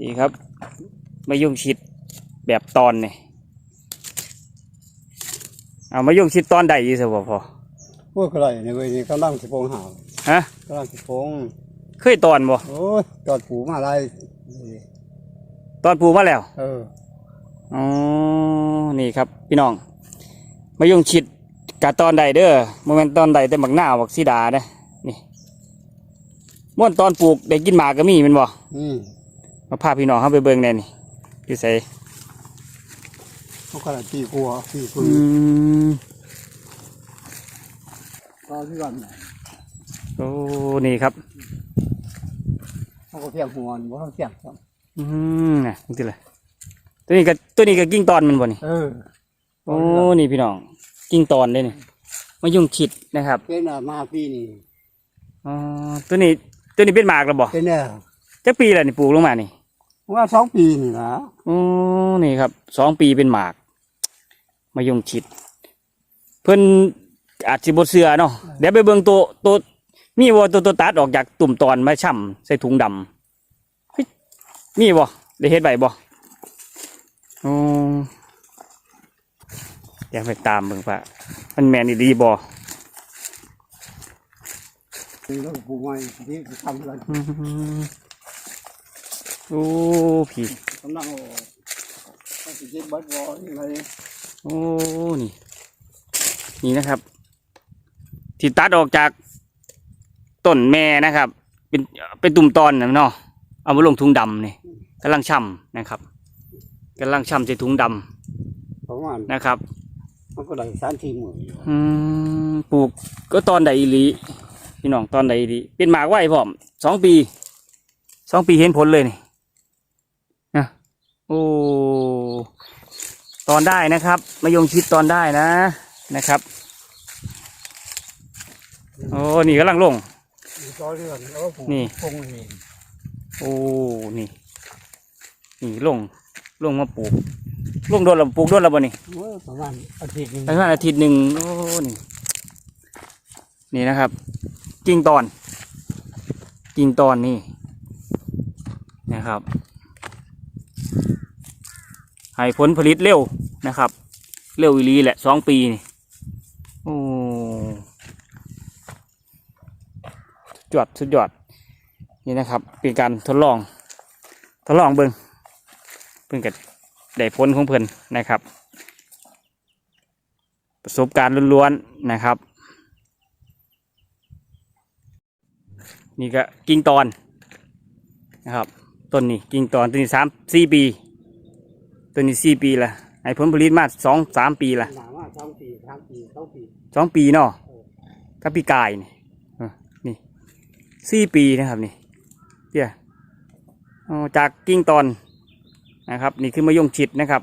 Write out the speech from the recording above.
ดีครับ ไม่ยุ่งชิดแบบตอนนี่เอามายุ่งชิดตอนใดอยู่สิบ่พอพวกอะไรในเว้ยนี่กำลังสิโปงหาวฮะกำลังสิโปงเคยตอนบ่โอ้ยจอดผูมาอะไรนี่ตอนปูมาแล้ว เอออ๋อนี่ครับ พี่น้องมายุ่งชิดกะตอนใดเด้อโมเมนตอนใดแต่บักหน้าบักสีดาเด้อนี่ม่วนตอนปลูกได้กินหมากก็มีแมันบ่นี่มาพาพี่น้องเข้าไปเบิ่งแน่นี่อยู่ไสพวกอะไรตีกลัวตีปือืนมก็ที่วันไหนโอ้นี่ครับเขาก็เพียงหัวนี่บ่เขาเพียงซ้อืมน่ะนี่ติละตัวนี้ก็ตัวนี้ก็กิ่งตอนมันบ่นี่ำเออโอ้นี่พี่น้องกิ่งตอนเลยนี่มายุ่งชิดนะครับเป็นน่ะมาปีนี่อ๋อตัวนี้ตัวนี้เป็นหมากแล้วบ่เป็นแน่จักปีแล้วนี่ปลูกลงมานี่ ว่าสองปีนี่นะโอ้นี่ครับสองปีเป็นหมาก มายงชิด เพิ่นอาจสิบเสือเนาะเดี๋ยวไปเบิ่งตัวตัวมีบ่ตัวตัวตัดออกจากตุ่มตอนมาช่ำใส่ถุงดำเฮ้ยมีบ่ได้เฮ็ดใบบ่อ๋อเดี๋ยวไปตามเบิ่งว่ามันแม่นอีดีบ่ โอ้พี่กำลังเอาเขาสิเก็บบัตรบอยังไงโอ้นี่ นี่นะครับที่ตัดออกจากต้นแม่นะครับ เป็นเป็นตุ่มตอนนะเนาะเอามาลงถุงดำนี่กำลังช่ำนะครับกำลังช่ำใส่ถุงดำประมาณนะครับ มันก็ได้สามสี่หมื่นอืมปลูกก็ตอนใดอีหลีพี่น้องตอนใดอีหลีเป็นหมากไว้พร้อมสองปีสองปีเห็นผลเลยนี่นะ โอ้ตอนได้นะครับมายงชิดตอนได้นะนะครับ โอ้นี่กำลังลงต่อเรือนแล้วก็ปลูกนี่ปงเองโอ้นี่ นี่ลงลงมาปลูกลงโดนแล้วปลูกโดนแล้วบ่นี่เมื่อประมาณอาทิตย์หนึงประมาณอาทิตย์หนึ่งโอ้นี่นี่นะครับ กิ่งตอน กิ่งตอนนี่นะครับ ให้ผลผลิตเร็วนะครับ เร็วอีลีแหละสองปีนี่โอ้สุดยอดสุดยอดนี่นะครับ เป็นการทดลองทดลองเบิงเพิ่งกับได้ผลของเพิ่นนะครับ ประสบการณ์ล้วนๆนะครับ นี่ก็กิ่งตอนนะครับต้นนี้กิ่งตอนต้นนี้สามสี่ปี ต้นนี้สี่ปีละให้ผลผลิตมาสองสามปีละหนาว่าสองปีสามปีสองปีสองปีเนาะถ้าปีกายนี่เออนี่สี่ปีนะครับนี่เดี๋ยวอ๋อจากกิ่งตอนนะครับ นี่คือมะยงชิดนะครับ